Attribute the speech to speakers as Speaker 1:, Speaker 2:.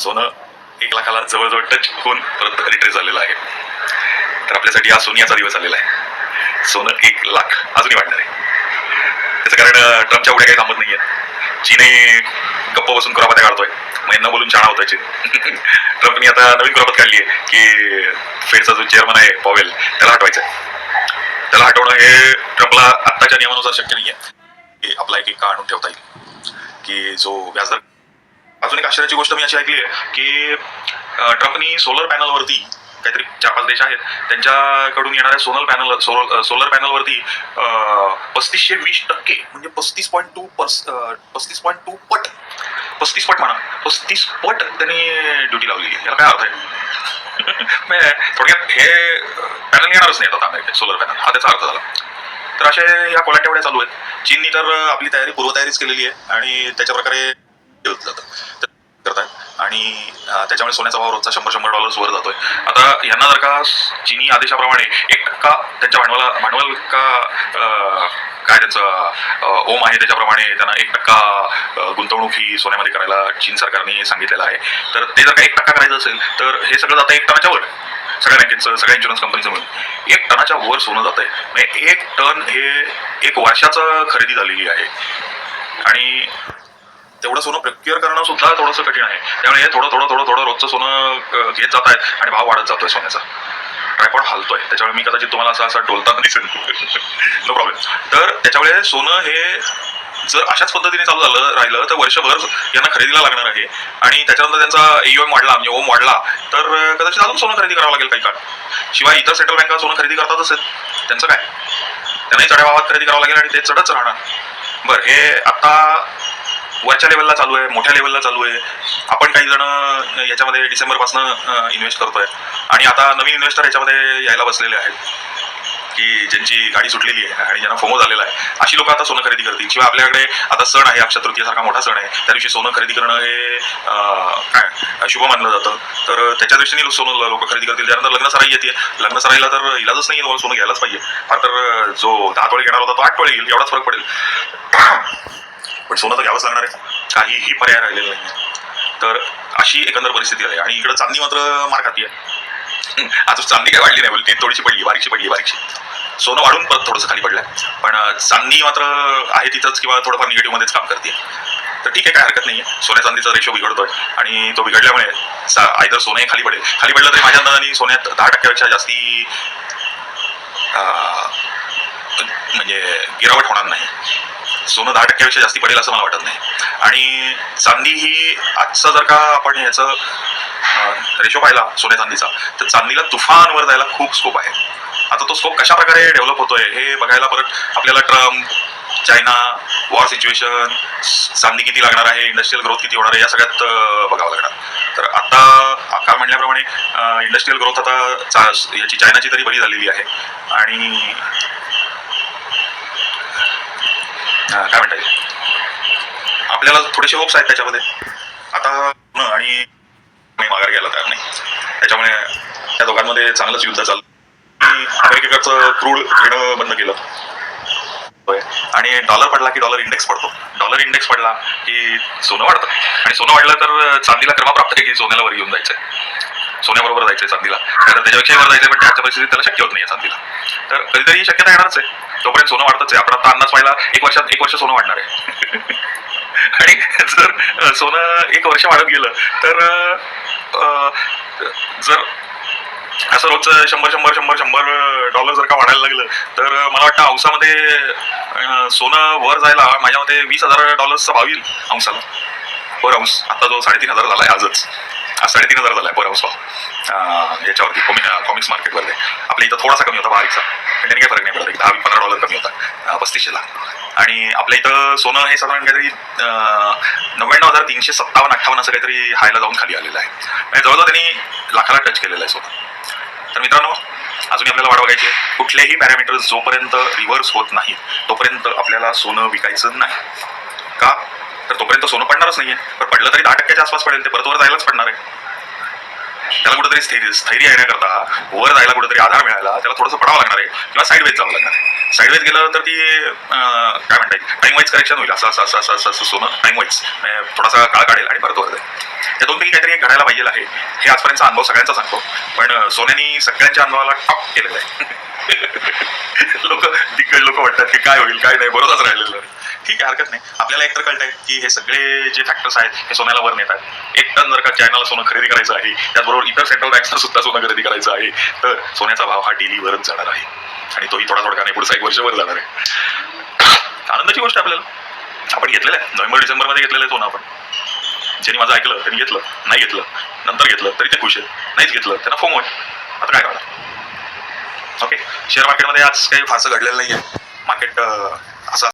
Speaker 1: सोनं एक लाखाला जवळजवळ टच होऊन परत रिट्रेस झालेलं आहे. तर आपल्यासाठी हा सोनियाचा दिवस आलेला आहे. सोनं एक लाख अजूनही वाढणार आहे. त्याचं कारण ट्रम्पच्या उड्या काही थांबत नाहीये. चीनही गप्प बसून कुरापत्या काढतोय. मग बोलून छान होतोय चीन ट्रम्पनी आता नवीन कुरापत काढली आहे की फेडचा जो चेअरमन आहे पॉवेल त्याला हटवायचं आहे त्याला हटवणं हे ट्रम्पला आत्ताच्या नियमानुसार शक्य नाही आहे की आपला एक एका आणून ठेवता येईल. की जो व्याजदर अजून एक आश्चर्याची गोष्ट मी अशी ऐकली आहे की ट्रम्पनी सोलर पॅनलवरती काहीतरी चार पाच देश आहेत त्यांच्याकडून येणाऱ्या सोलर पॅनल सोलर पॅनलवरती पस्तीसशे वीस टक्के म्हणजे पस्तीस पॉईंट टू पर्स पस्तीस पॉईंट टू पट पस्तीस पट म्हणा पस्तीस पट त्यांनी ड्युटी लावली. याला काय अर्थ आहे? म्हणजे थोडक्यात हे पॅनल येणारच नाही आता अमेरिकेत सोलर पॅनल हा त्याचा अर्थ झाला. तर असे ह्या कोलाट्यावड्या चालू आहेत. चीननी तर आपली तयारी पूर्वतयारीच केलेली आहे आणि त्याच्या प्रकारे जातं. आणि त्याच्यामुळे सोन्याचा भाव रोजचा शंभर शंभर डॉलर्स वर जातोय. आता यांना जर का चीनी आदेशाप्रमाणे एक टक्का त्यांच्या भांडवला भांडवल का काय त्यांचं ओम आहे त्याच्याप्रमाणे त्यांना एक टक्का गुंतवणूक ही सोन्यामध्ये करायला चीन सरकारने सांगितलेलं आहे. तर ते जर का एक टक्का करायचं असेल तर हे सगळं जातं एक टनाच्या वर. सगळ्या बँकेचं सगळ्या इन्शुरन्स कंपनीचं मिळून एक टनाच्या वर सोनं जात आहे म्हणजे एक टन हे एक वर्षाचं खरेदी झालेली आहे. आणि तेवढं सोनं प्रक्युअर करणं सुद्धा थोडंसं कठीण आहे. त्यामुळे हे थोडं थोडं थोडं थोडं रोजचं सोनं घेत जात आहे आणि भाव वाढत जातोय सोन्याचा. ट्रायपॉड हालतोय. त्याच्यामुळे मी कदाचित तुम्हाला असं असं डोलताना दिसेल नो प्रॉब्लेम तर त्याच्यामुळे सोनं हे जर अशाच पद्धतीने चालू झालं राहिलं तर वर्षभर यांना खरेदीला लागणार आहे. आणि त्याच्यानंतर त्यांचा एम वाढला म्हणजे ओम वाढला तर कदाचित अजून सोनं खरेदी करावं लागेल काही काळ. शिवाय इतर सेंट्रल बँका सोनं खरेदी करतातच आहेत. त्यांचं काय? त्यांनाही चढ्या भावात खरेदी करावं लागेल आणि ते चढच राहणार. बरं हे आता वरच्या लेवलला चालू आहे मोठ्या लेवलला चालू आहे. आपण काही जण याच्यामध्ये डिसेंबरपासून इन्व्हेस्ट करतोय. आणि आता नवीन इन्व्हेस्टर याच्यामध्ये यायला बसलेले आहेत. की ज्यांची गाडी सुटलेली आहे आणि ज्यांना फोमो झालेला आहे. अशी लोक आता सोनं खरेदी करतील. किंवा आपल्याकडे आता सण आहे अक्षय तृतीयासारखा मोठा सण आहे. त्या दिवशी सोनं खरेदी करणं हे काय शुभ मानलं जातं. तर त्याच्या दृष्टीने सोनं लोक खरेदी करतील. त्यानंतर लग्न सराई येते. लग्न सराईला तर इलाजच नाही तुम्हाला सोनं घ्यायलाच पाहिजे. फार तर जो दहा तोळे घेणार होता तो आठ तोळे घेईल. एवढाच फरक पडेल. पण सोनं तर घ्यावंच लागणार आहे. काहीही पर्याय राहिलेला नाही. तर अशी एकंदर परिस्थिती आहे. आणि इकडं चांदी मात्र मार खाती आहे. आजच चांदी काय वाढली नाही बोलते थोडीशी पडली बारीकशी पडली बारीकशी. सोनं वाढून परत थोडंसं खाली पडलंय. पण अं, चांदी मात्र आहे तिथंच किंवा थोडंफार निगेटिव्हमध्येच काम करते. तर ठीक आहे काय हरकत नाही सोन्या चांदीचा रेशो बिघडतोय. आणि तो बिघडल्यामुळे आयदर सोनं खाली पडेल. खाली पडलं तरी माझ्या अंदाजाने सोन्यात दहा टक्क्यापेक्षा जास्ती म्हणजे गिरावट होणार नाही. सोनं दहा टक्क्यापेक्षा जास्ती पडेल असं मला वाटत नाही. आणि चांदी ही आजचं जर का आपण ह्याचं रेशो पाहिला सोन्या चांदीचा तर चांदीला तुफानवर जायला खूप स्कोप आहे. आता तो स्कोप कशा प्रकारे डेव्हलप होतोय हे बघायला परत आपल्याला ट्रम्प चायना वॉर सिच्युएशन चांदी किती लागणार आहे इंडस्ट्रियल ग्रोथ किती होणार आहे या सगळ्यात बघावं लागणार. तर आता काल म्हणल्याप्रमाणे इंडस्ट्रियल ग्रोथ आता चा- याची चायनाची तरी बरी झालेली आहे. आणि काय म्हणता येईल आपल्याला थोडेसे होप्स आहेत त्याच्यामध्ये. आता आणि मी माघार घ्यायला तयार नाही. त्याच्यामुळे त्या दोघांमध्ये चांगलंच युद्ध चाललं. अमेरिकेकडचं क्रूड घेणं बंद केलं. होय. आणि डॉलर पडला की डॉलर इंडेक्स पडतो. डॉलर इंडेक्स पडला की सोनं वाढतं. आणि सोनं वाढलं तर चांदीला क्रम प्राप्त आहे की सोन्याला वर येऊन जायचंय. सोन्याबरोबर जायचंय चांदीला. कारण त्याच्यापेक्षाही वर जायचंय पण त्याच्या परिस्थितीत त्याला शक्य होत नाही चांदीला. तर कधीतरी ही शक्यता येणारच आहे. तोपर्यंत सोनं वाढतच आहे. आपण आता अन्नच पाहिला एक वर्षात एक वर्ष सोनं वाढणार आहे. आणि जर सोनं एक वर्ष वाढत गेलं तर जर असं रोजचं शंभर शंभर शंभर शंभर डॉलर जर का वाढायला लागलं तर मला वाटतं औसामध्ये सोनं वर जायला माझ्या मते वीस हजार डॉलर्सचा भाव येईल अंशाला पर अंश आता जो साडेतीन हजार झाला आहे आजच. साडेतीन हजार झाला आहे पर याच्यावरती कॉमिक कॉमिक्स मार्केटवरती आपल्या इथं थोडासा कमी होता बारीकचा त्यांनी त्याने काही फरक नाही पडला एक दहा पंधरा डॉलर कमी होता पस्तीसशेला. आणि आपल्या इथं सोनं हे साधारण काहीतरी नव्याण्णव हजार तीनशे सत्तावन्न अठ्ठावन्न असं काहीतरी हायला जाऊन खाली आलेलं आहे. म्हणजे जवळजवळ त्यांनी लाखाला टच केलेलं आहे सोनं. तर मित्रांनो अजून आपल्याला वाट बघायची कुठलेही पॅरामीटर्स जोपर्यंत रिव्हर्स होत नाही तोपर्यंत आपल्याला सोनं विकायचं नाही. तर तोपर्यंत सोनं पडणारच नाहीये. पण पडलं तरी दहा टक्क्याच्या आसपास पडेल ते परत वर जायलाच पडणार आहे. त्याला कुठेतरी स्थैर्य स्थैर्य येण्याकरता वर जायला कुठेतरी आधार मिळायला त्याला थोडंसं पडावं लागणार आहे किंवा साईडवेज जावं लागणार आहे. साईडवेज गेलं तर ती काय म्हणता येईल? टाइम वाईज करेक्शन होईल. असं असं असं असं असं असं सोनं टाइम म्हणजे वाईज थोडासा काळ काढेल आणि परत वर जाईल. दोन दोनपैकी काहीतरी एक घडायला पाहिजे आहे. हे आजपर्यंतचा अनुभव सगळ्यांचा सांगतो. पण सोन्यानी सगळ्यांच्या अनुभवाला टॉप केलेलं आहे. लोक दिग्गज लोक वाटतात की काय होईल काय नाही बरोबरच राहिलेलं आहे. ठीक आहे हरकत नाही. आपल्याला एकतर कळतंय की हे सगळे जे फॅक्टर्स आहेत हे सोन्याला वर नेतात एक टन जर का चायनाला सोनं खरेदी करायचं आहे त्याचबरोबर इतर सेंट्रल बँक्सना सुद्धा सोनं खरेदी करायचं आहे तर सोन्याचा भाव हा डेली वरच जाणार आहे. आणि तोही थोडा थोडा नाही पुढचा एक वर्षभर जाणार आहे. आनंदाची गोष्ट आपल्याला. आपण घेतलेलं आहे. नोव्हेंबर डिसेंबरमध्ये घेतलेलं आहे सोनं आपण. ज्यांनी माझं ऐकलं त्यांनी घेतलं. नाही घेतलं नंतर घेतलं तरी ते खुश आहेत. नाहीच घेतलं त्यांना फोम होय आता काय करणार? ओके. शेअर मार्केटमध्ये आज काही फारसं घडलेलं नाही आहे मार्केट